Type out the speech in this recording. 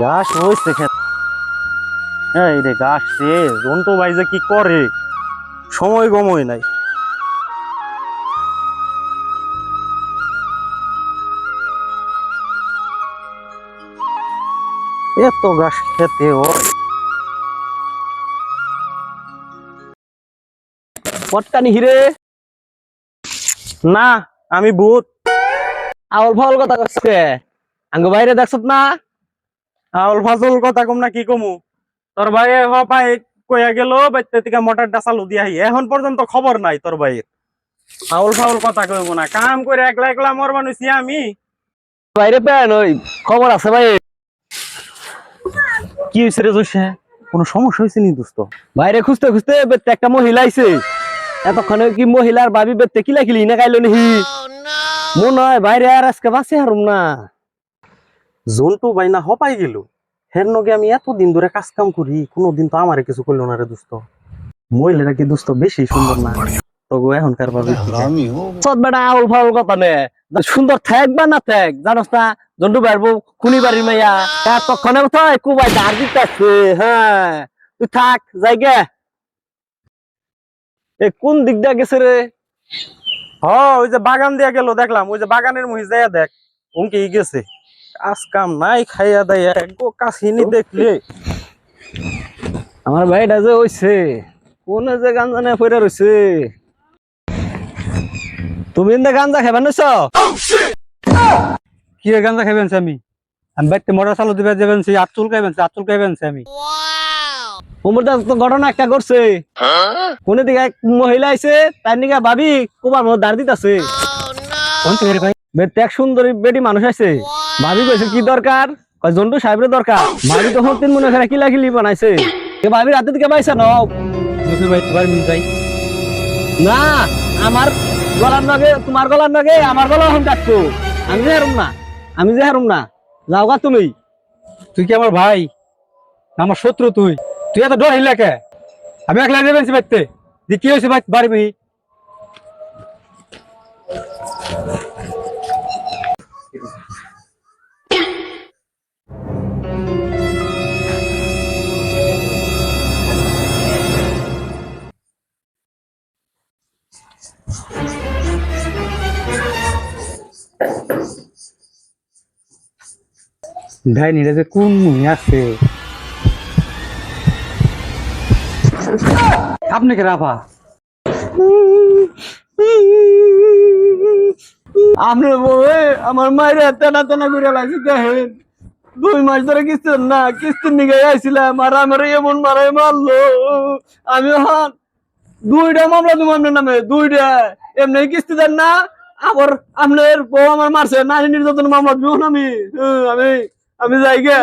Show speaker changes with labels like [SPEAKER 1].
[SPEAKER 1] ঘাস হয়েছে খেত এই রে ঘাস সে জন্তু ভাই যে কি করে? সময় গময় নাই। এত ঘাস খেতে হয়।
[SPEAKER 2] পটকানি হিরে।
[SPEAKER 1] না আমি ভূত।
[SPEAKER 2] আউল ফাউল কথা করছে আঙ্গ বাইরে দেখছত না?
[SPEAKER 1] আউল ফাজল কথা কম না কি কমু? তোর ভাই হ পাই কইয়া গেল বাইতে থেকে মোটর ডাসালু দিয়া আহি। এখন পর্যন্ত খবর নাই তোর ভাইয়ের। আউল ফাউল কথা কইব না। কাম করে একলা একলা মর মানুষই আমি।
[SPEAKER 2] বাইরে পেন ওই খবর আছে ভাই।
[SPEAKER 1] কি হয়েছে রে জোসে? কোনো সমস্যা হয়েছে নি দোস্ত?
[SPEAKER 2] বাইরে খুঁজতে খুঁজতে বেতে একটা মহিলা আইছে। এতক্ষণে কি মহিলার ভাবি বেতে কিলা কিলি না গাইলো নিহি মনে হয় বাইরে আর আজকে বাসে হারুম না।
[SPEAKER 1] জন্টু বাইনা হপাই গেল। হের নগে আমি এতদিন ধরে কাজ কাম করি কোনোদিন তো আমারে কিছু করল না রে দোস্ত। মহিলারা কি দোস্ত বেশি সুন্দর না। তবু এখনকার ভাবি
[SPEAKER 2] সব বেটা আউল ফাউল কথা নে। সুন্দর থাক বা না থাক জানোস না? জন্টু বাইরবো খুনি বাড়ির মাইয়া। এতক্ষণে কোথায় কুবাই দাঁড় দিতে হ্যাঁ। তুই থাক জায়গা এ কোন দিক দিয়ে গেছে রে?
[SPEAKER 1] হ ওই যে বাগান দিয়া গেল দেখলাম। ওই যে বাগানের মহিষ যাইয়া দেখ উনকে গেছে। কাজ কাম নাই খাইয়া দাইয়া গো কাছিনি দেখলে।
[SPEAKER 2] আমার ভাইটা যে হইছে কোন যে গাঞ্জা নিয়ে পড়ে রইছে? তুমি এনে গাঞ্জা খাইবা নইছ?
[SPEAKER 3] কি গাঞ্জা খাইবেন আমি? আমি বাইতে মোটর চালু দিবে যাবেন সেই আচুল খাইবেন আচুল খাইবেন আমি।
[SPEAKER 2] উমর দাস তো ঘটনা একটা করছে কোন দিকে এক মহিলা আইছে তার নিকে ভাবি কোবার মধ্যে দাঁড় দিতেছে।
[SPEAKER 3] কোন থেকে রে ভাই?
[SPEAKER 2] এক সুন্দরী বেটি মানুষ আছে ভাবি কইছে কি দরকার? কয় জন্টু সাহেবের দরকার। ভাবি তখন তিন মনে করে কিলা কিলি বানাইছে। এ ভাবি রাতে দিকে পাইছে ন
[SPEAKER 3] দুশো ভাই তোমার মিল যাই
[SPEAKER 2] না আমার গলার নগে তোমার গলার নগে আমার গলা এখন ডাকছো আমি যে হারুম না আমি যে হারুম না। যাও গা তুমি।
[SPEAKER 3] তুই কি আমার ভাই? আমার শত্রু তুই। তুই এত ডর হিলা কে? আমি একলা যাবেন সে বাইতে যে কি হয়েছে ভাই বাড়ি ভাই নিরে যে কোন মুহি আছে? আপনি কে রাফা?
[SPEAKER 2] আমরা বউয়ে আমার মায়ের তেনা তেনা করে লাগছে, দেখেন। দুই মাস ধরে কিস্তির না, কিস্তির নিগে আইছিলাম, আর আমার এমন মারাই মারলো। আমি হন দুইটা মামলা তুমি আপনার নামে, দুইটা। এমনি কিস্তি দেন না আবার আপনার বউ আমার মারছে নারী নির্যাতন মামলা দিব আমি। আমি আমি যাই গে।